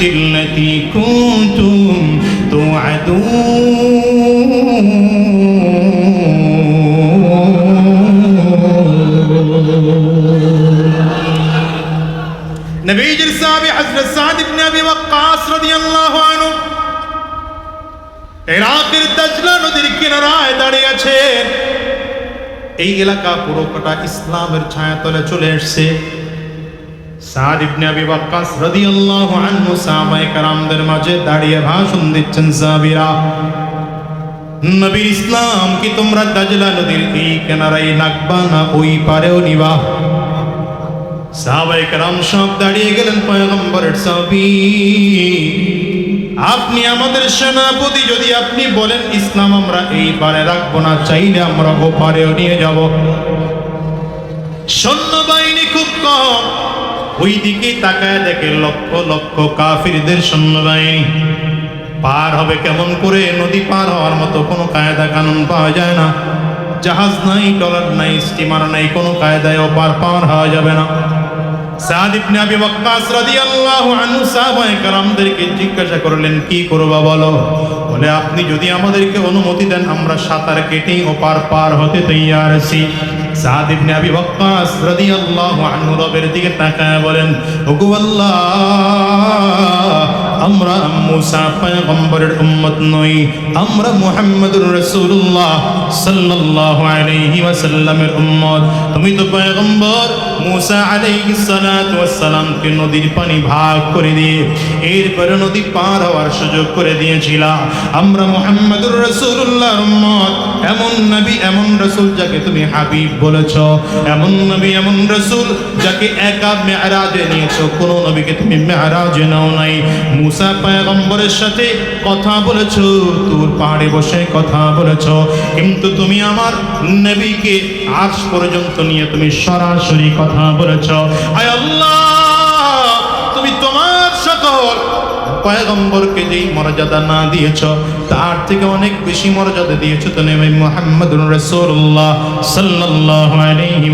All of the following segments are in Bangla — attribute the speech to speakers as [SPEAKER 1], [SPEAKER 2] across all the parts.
[SPEAKER 1] التي كنتم توعدون নবীজির সাহাবী হযরত সাদ ইবনে আবি ওয়াক্কাস রাদিয়াল্লাহু আনহু ইরাকের দাজলা নদীর কিনারায় দাঁড়িয়ে আছেন এই এলাকা পুরোটা ইসলামের ছায়াতলে চলে এসেছে সাদ ইবনে আবি ওয়াক্কাস রাদিয়াল্লাহু আনহু সাহাবায়ে মাঝে দাঁড়িয়ে ভাষণ দিচ্ছেন সাহাবীরা নবীর ইসলাম, কি তোমরা দাজলা নদীর এই লাগবা না ওই পারেও নিবা? সাহাবায়ে সব দাঁড়িয়ে গেলেন পয়গম্বরের আপনি আমাদের সেনাপতি, যদি আপনি বলেন ইসলাম আমরা এই পারে রাখব না, চাইলে আমরা ও পারেও নিয়ে যাব। সৈন্যবাহিনী খুব কম ওই দিকে তাকায় দেখে লক্ষ লক্ষ কাফিরদের সৈন্যবাহিনী। পার হবে কেমন করে নদী পার হওয়ার মতো কোনো কায়দা কানুন পাওয়া যায় না। জাহাজ নাই টলার নাই, স্টিমার নাই, কোনো কায়দায় পার পার হওয়া যাবে না। সাদ ইবনে আবি ওয়াক্কাস রাদিয়াল্লাহু আনহু সাহাবায়ে কেরামদেরকে জিজ্ঞাসা করলেন, কি করবা বলো? বলে, আপনি যদি আমাদেরকে অনুমতি দেন, আমরা সাঁতার কেটে ওপার পার হতে তৈয়ার আছি। সাদ ইবনে আবি ওয়াক্কাস রাদিয়াল্লাহু দিকে তাকায় বলেন, ওগো আমরা মুসা পয়গম্বরের উম্মত নই, আমরা মুহাম্মদুর রাসূলুল্লাহ সাল্লাল্লাহু আলাইহি ওয়াসাল্লামের উম্মত। তুমি তো পয়গম্বর মুসা আলাইহিস সালাতু ওয়াস সালামকে নদীর পানি ভাগ করে দিয়ে এরপরে নদী পার হওয়ার সুযোগ করে দিয়েছিলা আমরা মুহাম্মদুর উম্মত। এমন নবী, এমন রাসূল যাকে তুমি হাবিব বলেছ। এমন নবী, এমন রাসূল যাকে একা মেরাজে নিয়েছো। কোন নবীকে তুমি মেরাজে নাও নাই। মুসা পয়গম্বরের সাথে কথা বলেছ, তোর পাহাড়ে বসে কথা বলেছ। কিন্তু তুমি আমার নবীকে আজ পর্যন্ত নিয়ে তুমি সরাসরি কথা বলেছ। আয় আল্লাহ, তুমি তোমার সকল পয়গম্বরকে যেই মর্যাদা না দিয়েছ, তার থেকে অনেক বেশি মর্যাদা দিয়েছ তো নেবে মোহাম্মদ রসুল্লাহ সাল্লাহ আলাইহি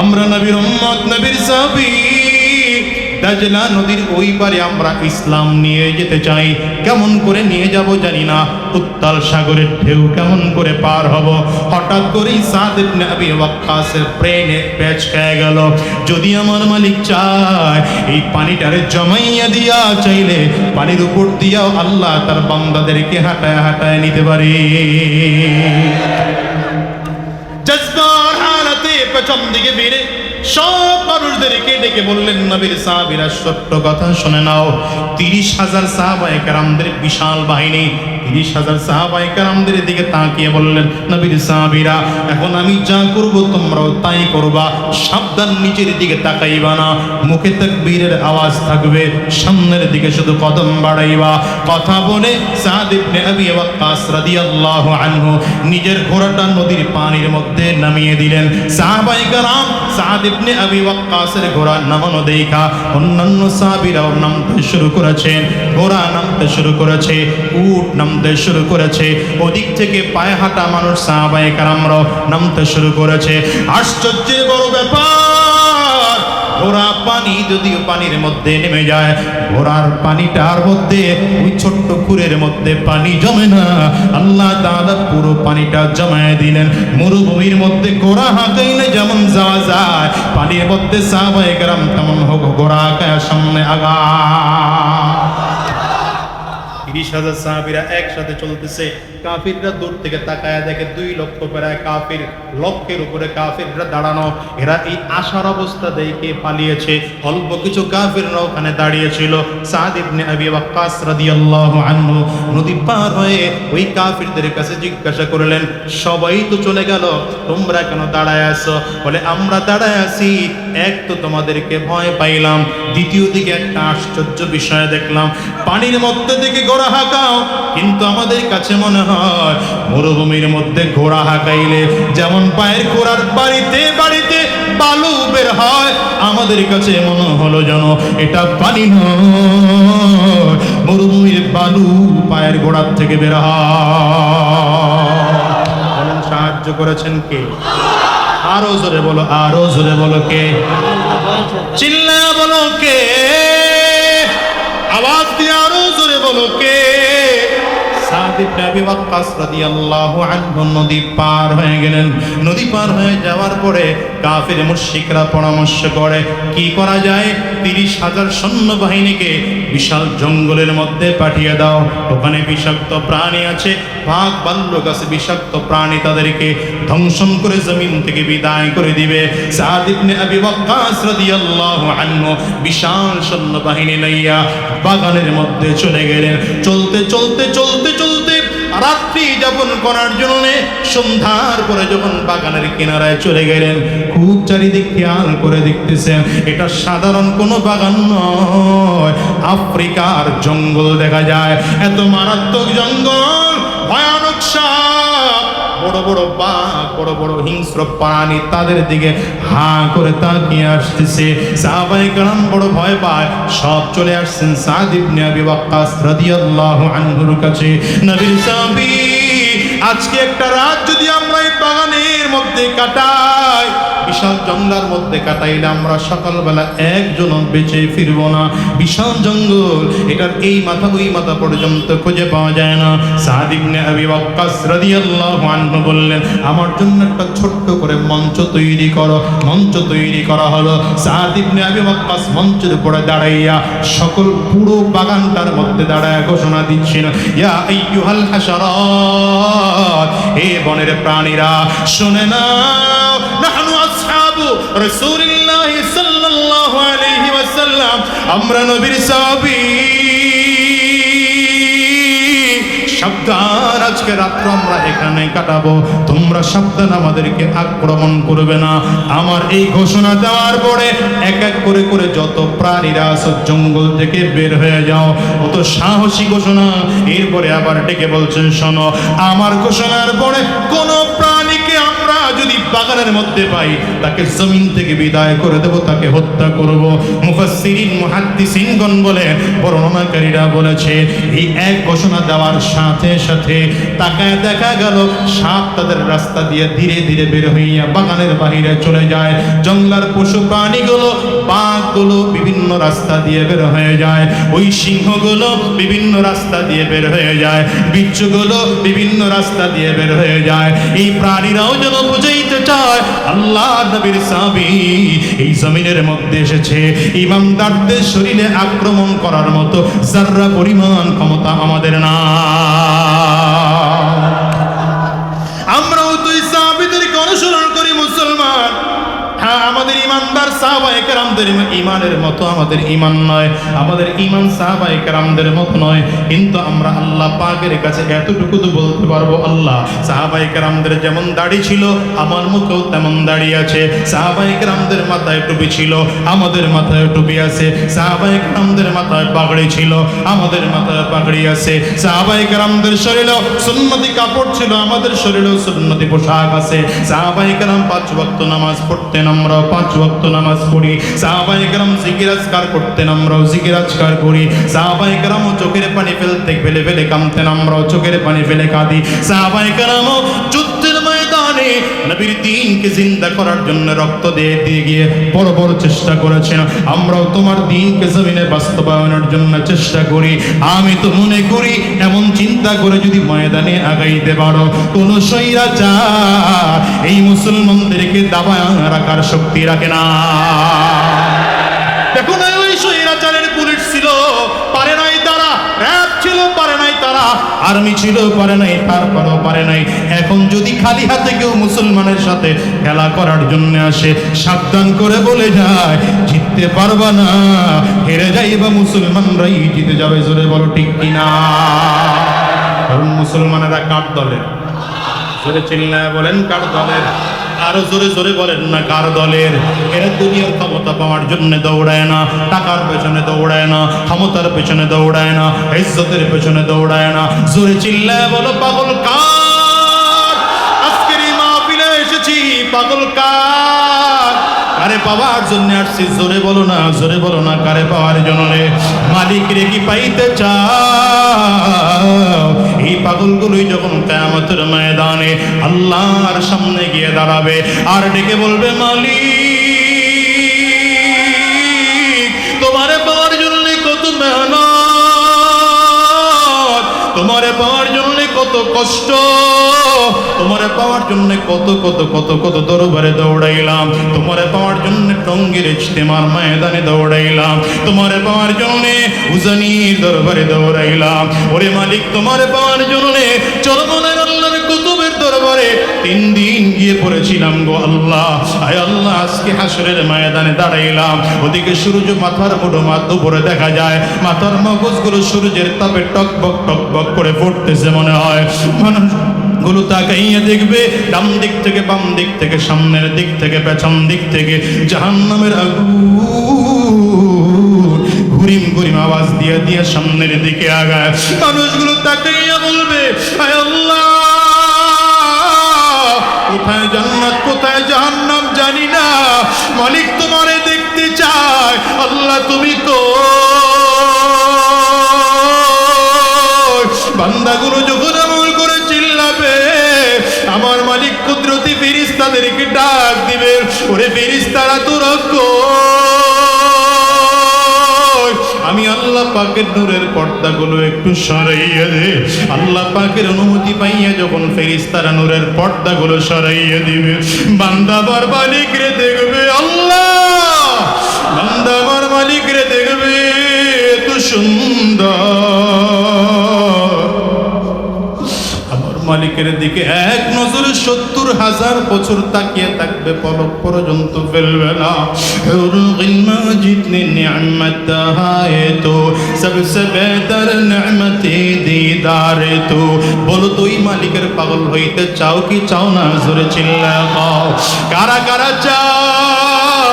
[SPEAKER 1] আমরা নবীর উম্মত, নবীর সাহাবী। দাজলা নদীর ওই পারে আমরা ইসলাম নিয়ে যেতে চাই। কেমন করে নিয়ে যাব জানি না। উত্তাল সাগরের ঢেউ কেমন করে পার হব? হঠাৎ করেই সাদ ইবনে আবি ওয়াক্কাসের ব্রেনে প্যাচ খেয়ে গেল। যদি আমার মালিক চায়, এই পানিটারে জমাইয়া দিয়া চাইলে পানির উপর দিয়াও আল্লাহ তার বান্দাদেরকে হাঁটায় হাঁটায় নিতে পারে। জজবার হালাতে পেছন দিকে ফিরে সব মানুষদেরকে ডেকে বললেন, নবীর সাহাবিরা, সত্য কথা শুনে নাও। তিরিশ হাজার সাহাবা একরামদের বিশাল বাহিনী তিরিশ হাজার সাহাবায়ে কেরামদের দিকে তাকিয়ে বললেন, নবীর সাহাবীরা, এখন আমি যা করব তোমরাও তাই করবা। সাবধান নিচের দিকে তাকাইবা না। মুখে তাকবীরের আওয়াজ থাকবে। সামনের দিকে শুধু কদম বাড়াইবা। কথা বলে আনহু নিজের ঘোড়াটা নদীর পানির মধ্যে নামিয়ে দিলেন। সাহাবায়ে কেরাম সাদ আবি ওয়াক্কাসের ঘোড়া নামানো দেখা। অন্যান্য সাহাবীরাও নামতে শুরু করেছেন ঘোড়া নামতে শুরু করেছে। উট নামতে শুরু করেছে। ওদিক থেকে পায়ে হাঁটা মানুষ সাহাবায়ে কেরামরাও নামতে শুরু করেছে। আশ্চর্যের বড় ব্যাপার, ঘোড়া পানি যদিও পানির মধ্যে নেমে যায়, ঘোড়ার পানিটার মধ্যে, ওই ছোট্ট কুরের মধ্যে পানি জমে না। আল্লাহ তাআলা পুরো পানিটা জমায় দিলেন। মরুভূমির মধ্যে ঘোড়া হাঁকাইলে যেমন যাওয়া যায়, পানির মধ্যে সাহাবায়ে কেরাম তেমন হোক ঘোড়া হাঁকায় সামনে আগা তিরিশ হাজার সাহাবিরা একসাথে চলতেছে। কাফিররা দূর থেকে তাকায় দেখে দুই লক্ষ প্রায় কাফির লক্ষের উপরে কাফিররা দাঁড়ানো। এরা এই আশার অবস্থা দেখে পালিয়েছে। অল্প কিছু কাফিররা ওখানে দাঁড়িয়েছিল। সাদ ইবনে আবি ওয়াক্কাস রাদিয়াল্লাহু আনহু নদী পার হয়ে ওই কাফিরদের কাছে জিজ্ঞাসা করলেন, সবাই তো চলে গেল, তোমরা কেন দাঁড়ায় আছো? বলে, আমরা দাঁড়ায় আছি এক তো তোমাদেরকে ভয় পাইলাম, দ্বিতীয় দিকে একটা আশ্চর্য বিষয় দেখলাম। পানির মধ্যে থেকে ঘোড়া হাঁকাও, কিন্তু আমাদের কাছে মনে হয় মরুভূমির মধ্যে ঘোড়া হাঁকাইলে যেমন পায়ের ঘোড়ার বাড়িতে বাড়িতে বালু বের হয়, আমাদের কাছে মনে হলো যেন এটা পানি নয়। মরুভূমির বালু পায়ের গোড়ার থেকে বের হয়। সাহায্য করেছেন কে? আরও জোরে বলো, আরও জোরে বলো কে? চিল্লা বলো কে? আওয়াজ দিয়ে আরও জোরে বলো কে? নদী পার হয়ে গেলেন। নদী পার হয়ে যাওয়ার পরে কাফির মুশরিকরা পরামর্শ করে, কি করা যায়? তিরিশ হাজার সৈন্যবাহিনীকে বিশাল জঙ্গলের মধ্যে পাঠিয়ে দাও। ওখানে বিষাক্ত প্রাণী আছে। ভাগ বাল্যক আছে। বিষাক্ত প্রাণী তাদেরকে ধ্বংসন করে জমিন থেকে বিদায় করে দিবে। সাদ ইবনে বিশাল সৈন্যবাহিনী লইয়া বাগানের মধ্যে চলে গেলেন। চলতে চলতে চলতে চলতে রাত্রি যাপন করার জন্য সন্ধ্যার পরে যখন বাগানের কিনারায় চলে গেলেন, খুব চারিদিক খেয়াল করে দেখতেছেন, এটা সাধারণ কোনো বাগান নয়। আফ্রিকার জঙ্গল দেখা যায়, এত মারাত্মক জঙ্গল, ভয়ানক সাপ। বড় বড় বাঘ বড় বড় হিংস্র প্রাণী তাদের দিকে হা করে তাকিয়ে আসতেছে। সাহাবাই কালাম বড় ভয় পায়। সব চলে আসছেন সাদ ইবনে আবি ওয়াক্কাস রাদিয়াল্লাহু আনহুর কাছে। নবীর সাহাবী, আজকে একটা রাত যদি আমরা এই বাগানের মধ্যে কাটাই বিশাল জঙ্গলার মধ্যে কাটাইলে আমরা সকালবেলা একজন বেঁচে ফিরবো না। বিশাল জঙ্গল, এটার এই মাথা ওই মাথা পর্যন্ত খুঁজে পাওয়া যায় না। সাদ ইবনে আবি ওয়াক্কাস রাদিয়াল্লাহু আনহু বললেন, আমার জন্য একটা ছোট্ট করে মঞ্চ তৈরি করো। মঞ্চ তৈরি করা হলো। সাদ ইবনে আবি ওয়াক্কাস মঞ্চের উপরে দাঁড়াইয়া সকল পুরো বাগানটার মধ্যে দাঁড়ায় ঘোষণা দিচ্ছেন ইয়া আইয়ুহাল হাশারাত, হে বনের প্রাণীরা, শুনে নাও রাসূলিল্লাহি সাল্লাল্লাহু আলাইহি ওয়াসাল্লাম, আমরা নবীর সাহাবী। সাবধান, আজকে রাত্র আমরা এখানে কাটাবো। তোমরা সাবধান, আমাদেরকে আক্রমণ করবে না। আমার এই ঘোষণা দেওয়ার পরে এক এক করে করে যত প্রাণীরা আছো, জঙ্গল থেকে বের হয়ে যাও। অত সাহসী ঘোষণা। এরপরে আবার ডেকে বলছেন, শোনো, আমার ঘোষণার পরে কোন যদি বাগানের মধ্যে পাই, তাকে জমিন থেকে বিদায় করে দেব, তাকে হত্যা করব। মুফাসসিরিন, মুহাদ্দিসিনগণ বলে বর্ণনাকারীরা বলেছে, এই এক ঘোষণা দেওয়ার সাথে সাথে তাকায় দেখা গেল, সাপ তাদের রাস্তা দিয়ে ধীরে ধীরে বের হইয়া বাগানের বাহিরে চলে যায়। জঙ্গলার পশু প্রাণীগুলো, বাঘগুলো বিভিন্ন রাস্তা দিয়ে বের হয়ে যায়। ওই সিংহগুলো বিভিন্ন রাস্তা দিয়ে বের হয়ে যায়। বিচ্ছুগুলো বিভিন্ন রাস্তা দিয়ে বের হয়ে যায়। এই প্রাণীরাও যেন বুঝাইতে চায় আল্লাহ নবীর সাবি এই জমিনের মধ্যে এসেছে। ইমামদারদের শরীরে আক্রমণ করার মতো যার্রা পরিমাণ ক্ষমতা আমাদের না। আমরাও তুই সাহাবিদেরকে অনুসরণ হ্যাঁ আমাদের ইমানদার সাহাবায়ে কেরামদের ইমানের মতো আমাদের ইমান নয়। আমাদের ইমান কেরামদের মতো নয়। কিন্তু আমরা আল্লাহ পাকের কাছে এতটুকু তো বলতে পারব, আল্লাহ সাহাবায়ে কেরামদের যেমন দাড়ি ছিল, আমার মুখেও তেমন দাড়ি আছে। সাহাবায়ে কেরামদের মাথায় টুপি ছিল, আমাদের মাথায় টুপি আছে। সাহাবায়ে কেরামদের মাথায় পাগড়ি ছিল, আমাদের মাথায় পাগড়ি আছে। সাহাবায়ে কেরামদের শরীরেও সুন্নতি কাপড় ছিল, আমাদের শরীরেও সুন্নতি পোশাক আছে। কেরাম পাঁচ ওয়াক্ত নামাজ পড়তেন আমরাও পাঁচ ওয়াক্ত নামাজ পড়ি। সাহাবাই কেরাম জিকির আজকার করতেন, আমরাও জিকির আজকার করি। সাহাবাই কেরামও চোখের পানি ফেলতে, ফেলে ফেলে কামতেন আমরাও চোখের পানি ফেলে কাঁদি। সাহাবাই যুদ্ধের ময়দানে নবীর দিনকে জিন্দা করার জন্য রক্ত দিয়ে দিয়ে গিয়ে বড় বড় চেষ্টা করেছেন। আমরাও তোমার দিনকে জমিনে বাস্তবায়নের জন্য চেষ্টা করি। আমি তো মনে করি, এমন চিন্তা করে যদি ময়দানে আগাইতে পারো, কোন সৈরাচার এই মুসলমানদেরকে দাবায় রাখার শক্তি রাখে না। আর্মি ছিল পারে নাই, তারপরও পারে নাই। এখন যদি খালি হাতে কেউ মুসলমানের সাথে খেলা করার জন্য আসে, সাবধান করে বলে যায়, জিততে পারবা না, হেরে যাইবা মুসলমানরাই, জিতে যাবে জোরে বলো ঠিক কিনা? কারণ মুসলমানেরা কার দলের? জোরে চিল্লায় বলেন, কার দলের? আরও জোরে জোরে বলেন না, কার দলের? এরা দুনিয়ার ক্ষমতা পাওয়ার জন্য দৌড়ায় না, টাকার পেছনে দৌড়ায় না, ক্ষমতার পেছনে দৌড়ায় না, ইজ্জতের পেছনে দৌড়ায় না। জোরে চিল্লায় বলো, পাগল কার? আজকের এই মাহফিলে এসেছি, পাগল কার? কারে পাওয়ার জন্য আসছি? জোরে বলো না, জোরে বলো না, কারে পাওয়ার জন্য? মালিক রে কি পাইতে চাও? এই পাগলগুলোই যখন কেয়ামতের ময়দানে আল্লাহর সামনে গিয়ে দাঁড়াবে, আর ডেকে বলবে, মালিক, তোমারে তোমারে পাওয়ার জন্য কত কষ্ট তোমারে পাওয়ার জন্য কত কত কত কত দরবারে দৌড়াইলাম। তোমারে পাওয়ার জন্য টঙ্গির ইজতেমার ময়দানে দৌড়াইলাম। তোমারে পাওয়ার জন্য উজানির দরবারে দৌড়াইলাম। ওরে মালিক, তোমারে পাওয়ার জন্য চরমনের আল্লাহর কুতুবের দরবারে তিন দিন গিয়ে পড়েছিলাম গো আল্লাহ। আয় আল্লাহ, আজকে হাসরের ময়দানে দাঁড়াইলাম। ওদিকে সূর্য মাথার মুঠো মাথ উপরে দেখা যায়। মাথার মগজগুলো সূর্যের তাপে টকবক টকবক করে ফুটতেছে মনে হয়। মানুষ গুলো তাকাইয়া দেখবে, ডান দিক থেকে বাম দিক থেকে, সামনের দিক থেকে, পেছন দিক থেকে, জাহান্নামের আগুন। ঘুরিম ঘুরিম আওয়াজ দিয়ে দিয়ে সামনের দিকে আগায়। মানুষগুলো তাকাইয়া বলবে কোথায় জান্নাত, কোথায় জাহান্নাম জানি না। মালিক তোমারে দেখতে চায়, আল্লাহ তুমি তো বান্দাগুলো যখন আমল কুদরতি ফেরিস্তাদেরকে ডাক দিবে ওরে ফেরিস্তারা তো রক্ষ আমি আল্লাহ পাকের নূরের পর্দাগুলো একটু সরাইয়া দে। আল্লাহ পাকের অনুমতি পাইয়া যখন ফেরিস্তারা নূরের পর্দাগুলো সরাইয়া দিবে বান্দাবার মালিক রে দেখবে আল্লাহ। বান্দাবার মালিক রে দেখবে, এত সুন্দর। মালিকের দিকে এক নজরে সত্তর হাজার বছর তাকিয়ে থাকবে, পলক পর্যন্ত ফেলবে না। তো তো। বলো তুই মালিকের পাগল হইতে চাও কি চাও না? জোরে চিল্লা পাও কারা কারা চাও?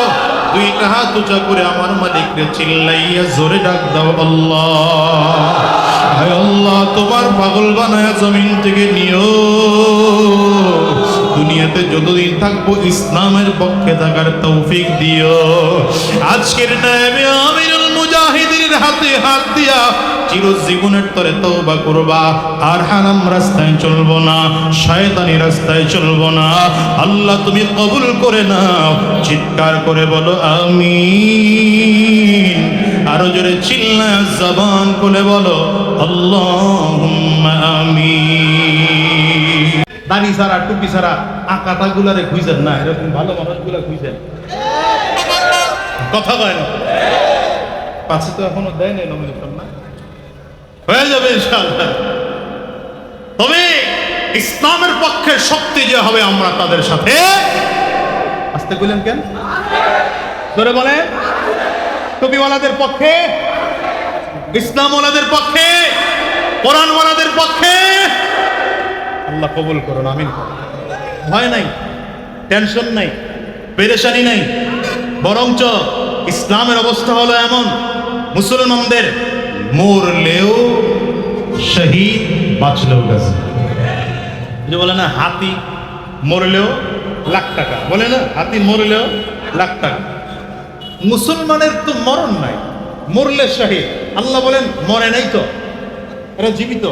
[SPEAKER 1] তুই কাহা তুচা করে আমার মালিকের চিল্লাইয়া জোরে ডাক দাও আল্লাহ। হায় আল্লাহ, তোমার পাগল বানায় জমিন থেকে নিও। দুনিয়াতে যতদিন থাকব, ইসলামের পক্ষে থাকার তৌফিক দিও। আজকের নামে আমিরুল মুজাহিদিনের হাতে হাত দিয়া চিরজীবনের তরে তওবা করবা। আর হারাম রাস্তায় চলবো না, শয়তানি রাস্তায় চলবো না। আল্লাহ তুমি কবুল করে নাও, চিৎকার করে বলো আমি আরও জোরে চিল্লা জবান খুলে বলো, আল্লাহুম্মা আমিন। দাড়ি ছাড়া, টুপি ছাড়া আকাটা গুলারে খুঁজেন না, এরকম ভালো মানুষগুলা খুঁজেন। কথা কয় না? পাশে তো এখনও দেয় নাই নমিনেশন না? হয়ে যাবে ইনশাআল্লাহ। তবে ইসলামের পক্ষে শক্তি যে হবে আমরা তাদের সাথে। আসতে কইলেন কেন? ধরে বলেন। টুপিওয়ালাদের পক্ষে? ইসলামওয়ালাদের পক্ষে? কোরআনওয়ালাদের পক্ষে? আল্লাহ কবুল করুন আমিন। ভয় নাই টেনশন নাই পেরেশানি নাই। বরঞ্চ ইসলামের অবস্থা হলো এমন মুসলমানদের মরলেও শহীদ বাঁচলেও গেছে। যে বলে না, হাতি মরলেও লাখ টাকা। বলে না, হাতি মরলেও লাখ টাকা। মুসলমানের তো মরণ নাই, মরলে শহীদ। আল্লাহ বলেন, মরে নাই তো, এরা জীবিত।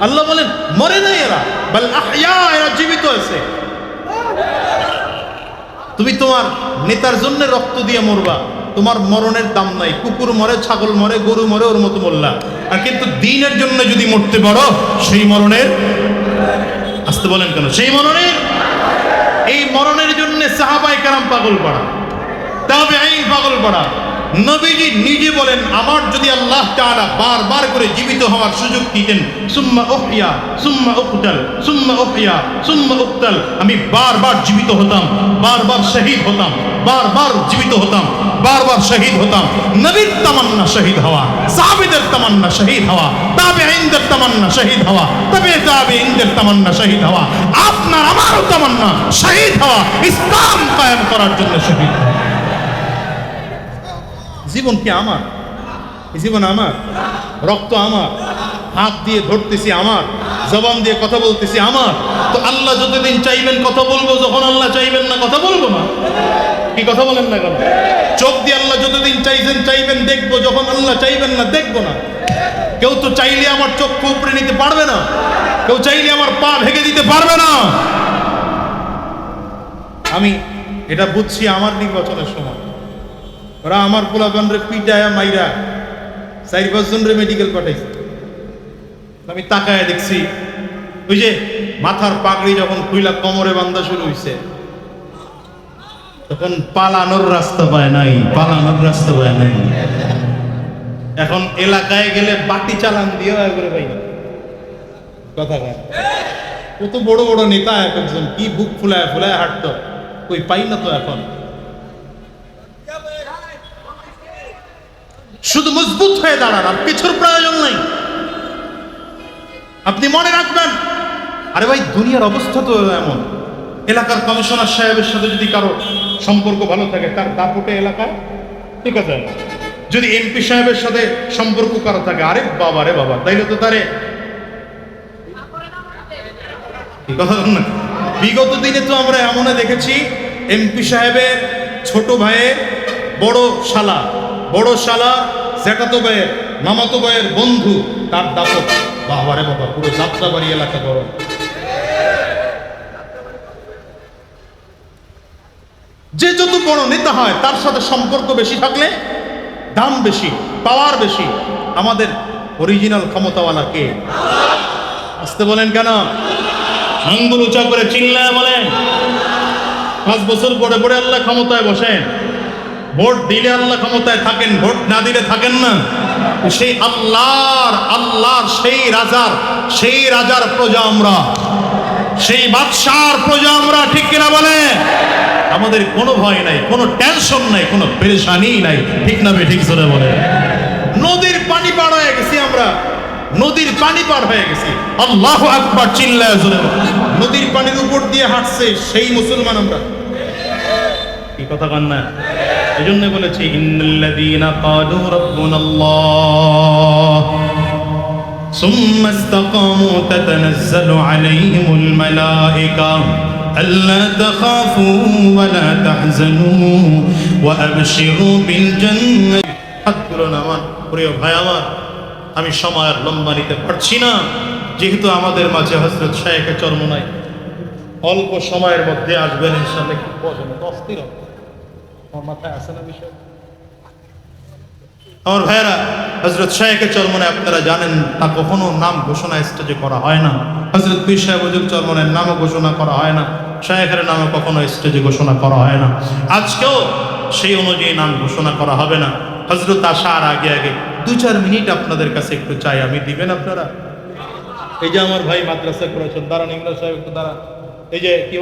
[SPEAKER 1] আল্লাহ বলেন, মরে নাই এরা এরা জীবিত আছে। তুমি তোমার নেতার জন্য রক্ত দিয়ে মরবা। তোমার মরণের দাম নাই। কুকুর মরে, ছাগল মরে, গরু মরে, ওর মতো মরলা আর কিন্তু দিনের জন্য যদি মরতে পারো, সেই মরণের আসতে বলেন কেন? সেই মরণের? এই মরণের জন্য সাহাবাই কারাম পাগল পড়া। তবে আইন পাগল পড়া। নবীজি নিজে বলেন, আমার যদি আল্লাহ তাআলা বারবার করে জীবিত হওয়ার সুযোগ দিতেন, সুম্মা উহইয়া, সুম্মা উকতাল, সুম্মা উহইয়া, সুম্মা উকতাল, আমি বারবার জীবিত হতাম, বারবার শহীদ হতাম, বারবার জীবিত হতাম, বারবার শহীদ হতাম। নবীর তামান্না শহীদ হওয়া, সাহাবীদের তামান্না শহীদ হওয়া তাবে আইনদের তামান্না শহীদ হওয়া, তবে তাবে আইনদের তামান্না শহীদ হওয়া, আপনার আমারও তামান্না শহীদ হওয়া, ইসলাম কায়েম করার জন্য শহীদ হওয়া। জীবন কি আমার? জীবন আমার? রক্ত আমার? হাত দিয়ে ধরতেছি আমার? জবান দিয়ে কথা বলতেছি আমার? তো আল্লাহ যতদিন চাইবেন কথা বলব, যখন আল্লাহ চাইবেন না কথা বলব না। কি কথা বলেন না কেন? চোখ দিয়ে আল্লাহ যতদিন চাইছেন, চাইবেন, দেখব। যখন আল্লাহ চাইবেন না, দেখব না। কেউ তো চাইলে আমার চক্ষু উপরে নিতে পারবে না। কেউ চাইলে আমার পা ভেঙে দিতে পারবে না। আমি এটা বুঝছি আমার নির্বাচনের সময়। ওরা আমার পোলাগণরে পিটায়া মাইরা চারি পাঁচজন রে মেডিকেল পাঠাইছে। আমি তাকায় দেখছি, ওই যে মাথার পাগড়ি যখন খুইলা কোমরে বান্ধা শুরু হইছে, তখন পালানোর রাস্তা পায় নাই, পালানোর রাস্তা পায় নাই। এখন এলাকায় গেলে বাটি চালান দিয়ে করে পাই কথা কত বড় বড় নেতা এক একজন, কি বুক ফুলায় ফুলায় হাঁটতো, কই পাই না তো এখন? শুধু মজবুত হয়ে দাঁড়ান, আর কিছুর প্রয়োজন নাই। আপনি মনে রাখবেন, আরে ভাই, দুনিয়ার অবস্থা তো এমন। এলাকার কমিশনার সাহেবের সাথে যদি কারও সম্পর্ক ভালো থাকে, তার দাপটে এলাকায়, ঠিক আছে? যদি এমপি সাহেবের সাথে সম্পর্ক কারও থাকে, আরে বাবা রে বাবা, তাইলে তো তারে কথা বিগত দিনে তো আমরা এমন দেখেছি, এমপি সাহেবের ছোট ভাইয়ের বড় শালা। বড় শালা জ্যাঠাতো ভাইয়ের, মামাতো ভাইয়ের বন্ধু, তার দাপট। বাবারে বাবা, পুরো যাত্রাবাড়ি এলাকা গরম। যে যত বড় নেতা হয়, তার সাথে সম্পর্ক বেশি থাকলে দাম বেশি, পাওয়ার বেশি। আমাদের অরিজিনাল ক্ষমতাওয়ালা কে? আসতে বলেন কেন? আঙ্গুল উঁচা করে চিল্লায় বলেন। পাঁচ বছর পরে পরে আল্লাহ ক্ষমতায় বসেন। ভোট দিলে আল্লাহ ক্ষমতায় থাকেন, ভোট না দিলে থাকেন না। সেই আল্লাহর আল্লাহর সেই রাজার সেই রাজার প্রজা আমরা। সেই বাদশার প্রজা আমরা, ঠিক কিনা বলে? আমাদের কোনো ভয় নাই, কোনো টেনশন নাই, কোনো পেরেশানি নাই, ঠিক না ঠিক জোরে বলে। নদীর পানি পার হয়ে গেছি আমরা। নদীর পানি পার হয়ে গেছি। আল্লাহ আকবার, চিল্লায় জোরে নদীর পানির উপর দিয়ে হাঁটছে সেই মুসলমান আমরা। কি কথা কন না। এই জন্য বলেছি ইন্নাল্লাযীনা ক্বালু রাব্বুনাল্লাহ ثم استقاموا تتنزل عليهم الملائكة ألا تخافوا ولا تحزنوا وأبشروا بالجنة হাত তুলুন আমার প্রিয় ভাই আমার আমি সময় আর লম্বা নিতে পারছি না যেহেতু আমাদের মাঝে হজরত শাহেখে চর্ম নাই অল্প সময়ের মধ্যে আসবেন ইনশাল্লাহ কি বলেন অস্থির হবে। আমার মাথায় আসে না বিষয়। আমার ভাইয়েরা হজরত শাহেখের চরমনে আপনারা জানেন তা কখনো নাম ঘোষণা স্টেজে করা হয় না। হজরত পীর সাহেব হুজুর চরমনের নামও ঘোষণা করা হয় না শাহেখের নামও কখনো স্টেজে ঘোষণা করা হয় না। আজকেও সেই অনুযায়ী নাম ঘোষণা করা হবে না। হজরত আসার আগে আগে দু চার মিনিট আপনাদের কাছে একটু চাই, আমি দিবেন আপনারা? এই যে আমার ভাই মাদ্রাসা করেছেন দাঁড়ান ইমরান সাহেব, একটু দাঁড়ান। এই যে কি